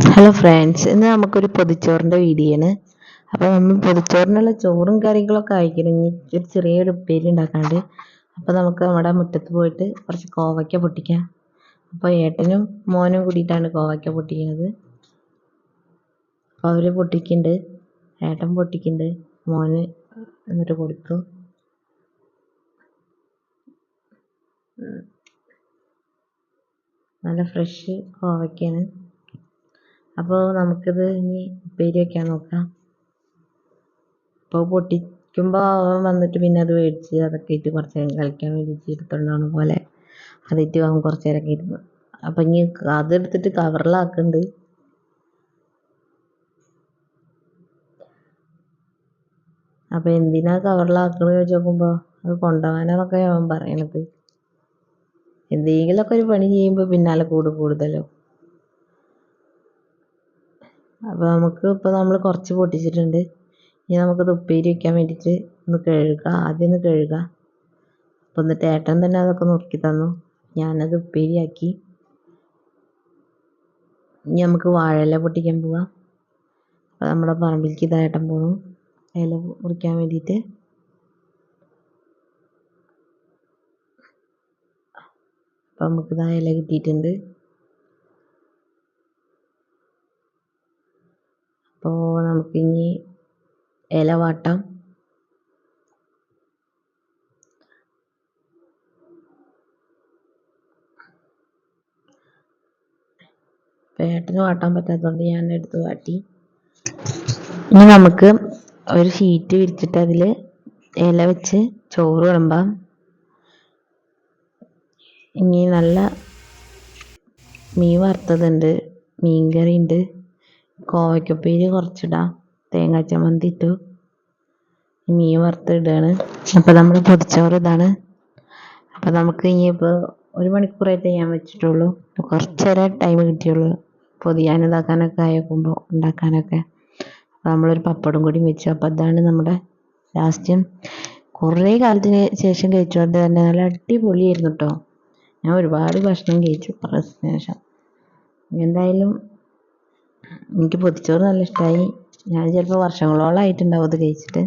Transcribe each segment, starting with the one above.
Hello friends ഇന്ന് നമുക്കൊരു പൊതിച്ചോറിന്റെ video ആണ് അപ്പോൾ നമ്മൾ പൊതിച്ചോറിനുള്ള ചോറും കറികളൊക്കെ ആയിക്കഴിഞ്ഞ് ഒരു ചെറിയൊരു ഉപ്പേരി ഉണ്ടാക്കാണ്ട് അപ്പോൾ നമുക്ക് നമ്മുടെ മുറ്റത്ത് പോയിട്ട് കുറച്ച് കോവയ്ക്ക പൊട്ടിക്കാം. അപ്പോൾ ഏട്ടനും മോനും കൂടിയിട്ടാണ് കോവയ്ക്ക പൊട്ടിക്കുന്നത്. അപ്പോൾ അവർ പൊട്ടിക്കുന്നുണ്ട്. ഏട്ടൻ പൊട്ടിക്കുന്നുണ്ട്. മോന് എന്നിട്ട് കൊടുത്തു. നല്ല ഫ്രഷ് കോവയ്ക്കയാണ്. അപ്പോൾ നമുക്കിത് ഇനി ഉപ്പേരി വയ്ക്കാൻ നോക്കാം. അപ്പോൾ പൊട്ടിക്കുമ്പോൾ അവൻ വന്നിട്ട് പിന്നെ അത് മേടിച്ച് അതൊക്കെ ഇട്ട് കുറച്ച് നേരം കളിക്കാൻ വേണ്ടിയിട്ട് എടുത്തോണ്ടാണ് പോലെ. അതിട്ട് അവൻ കുറച്ച് നേരമൊക്കെ ഇരുന്നു. അപ്പം ഇനി അതെടുത്തിട്ട് കവറിലാക്കുന്നുണ്ട് അപ്പോൾ എന്തിനാ കവറിലാക്കണമെന്ന് ചോദിച്ച് നോക്കുമ്പോൾ അത് കൊണ്ടുപോകാനാന്നൊക്കെ അവൻ പറയണത്. എന്തെങ്കിലുമൊക്കെ ഒരു പണി ചെയ്യുമ്പോൾ പിന്നാലെ കൂടും കൂടുതലും. അപ്പോൾ നമുക്ക് ഇപ്പോൾ നമ്മൾ കുറച്ച് പൊട്ടിച്ചിട്ടുണ്ട്. ഇനി നമുക്കത് ഉപ്പേരി വയ്ക്കാൻ വേണ്ടിയിട്ട് ഒന്ന് കഴുകുക ആദ്യം ഒന്ന് കഴുകുക അപ്പോൾ എന്നിട്ട് ഏട്ടൻ തന്നെ അതൊക്കെ നുറുക്കി തന്നു. ഞാനത് ഉപ്പേരിയാക്കി ഇനി നമുക്ക് വാഴയില പൊട്ടിക്കാൻ പോവാം. അപ്പോൾ നമ്മുടെ പറമ്പിലേക്ക് ഇതാ ഏട്ടൻ പോണു. ഇല മുറിക്കാൻ വേണ്ടിയിട്ട് അപ്പോൾ നമുക്കിതാ ഇല കിട്ടിയിട്ടുണ്ട്. അപ്പോൾ നമുക്കിനി ഇല വാട്ടാം. പേട്ടന് വാട്ടാൻ പറ്റാത്തതുകൊണ്ട് ഞാൻ എടുത്ത് വാട്ടി. ഇനി നമുക്ക് ഒരു ഷീറ്റ് വിരിച്ചിട്ട് അതിൽ ഇല വെച്ച് ചോറ് വിളമ്പാം. ഇനി നല്ല മീൻ വറുത്തതുണ്ട് മീൻ കറി ഉണ്ട് കോവയ്ക്കുപ്പേരി കുറച്ചിടാം. തേങ്ങ ചമ്മന്തി ഇട്ടു. മീൻ വറുത്തിടുകയാണ് അപ്പോൾ നമ്മൾ പൊതിച്ചോറ് ഇതാണ്. അപ്പോൾ നമുക്ക് ഇനിയിപ്പോൾ ഒരു മണിക്കൂറായിട്ട് ഞാൻ വെച്ചിട്ടുള്ളൂ. കുറച്ചേരെ ടൈം കിട്ടിയുള്ളൂ. പൊതിയാൻ ഇതാക്കാനൊക്കെ ആയേക്കുമ്പോൾ ഉണ്ടാക്കാനൊക്കെ. അപ്പോൾ നമ്മളൊരു പപ്പടം കൂടി വെച്ചു. അപ്പോൾ അതാണ് നമ്മുടെ ലാസ്റ്റ്. കുറേ കാലത്തിന് ശേഷം കഴിച്ചുകൊണ്ട് തന്നെ നല്ല അടിപൊളിയായിരുന്നു കേട്ടോ ഞാൻ ഒരുപാട് ഭക്ഷണം കഴിച്ചു. കുറേ ശേഷം. എന്തായാലും എനിക്ക് പൊതിച്ചോറ് നല്ല ഇഷ്ടമായി ഞാൻ ചിലപ്പോൾ വർഷങ്ങളോളമായിട്ടുണ്ടാവും അത് കഴിച്ചിട്ട്.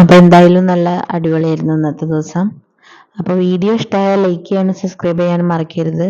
അപ്പോൾ എന്തായാലും നല്ല അടിപൊളിയായിരുന്നു ഇന്നത്തെ ദിവസം. അപ്പോൾ വീഡിയോ ഇഷ്ടമായാൽ ലൈക്ക് ചെയ്യാനും സബ്സ്ക്രൈബ് ചെയ്യാനും മറക്കരുത്.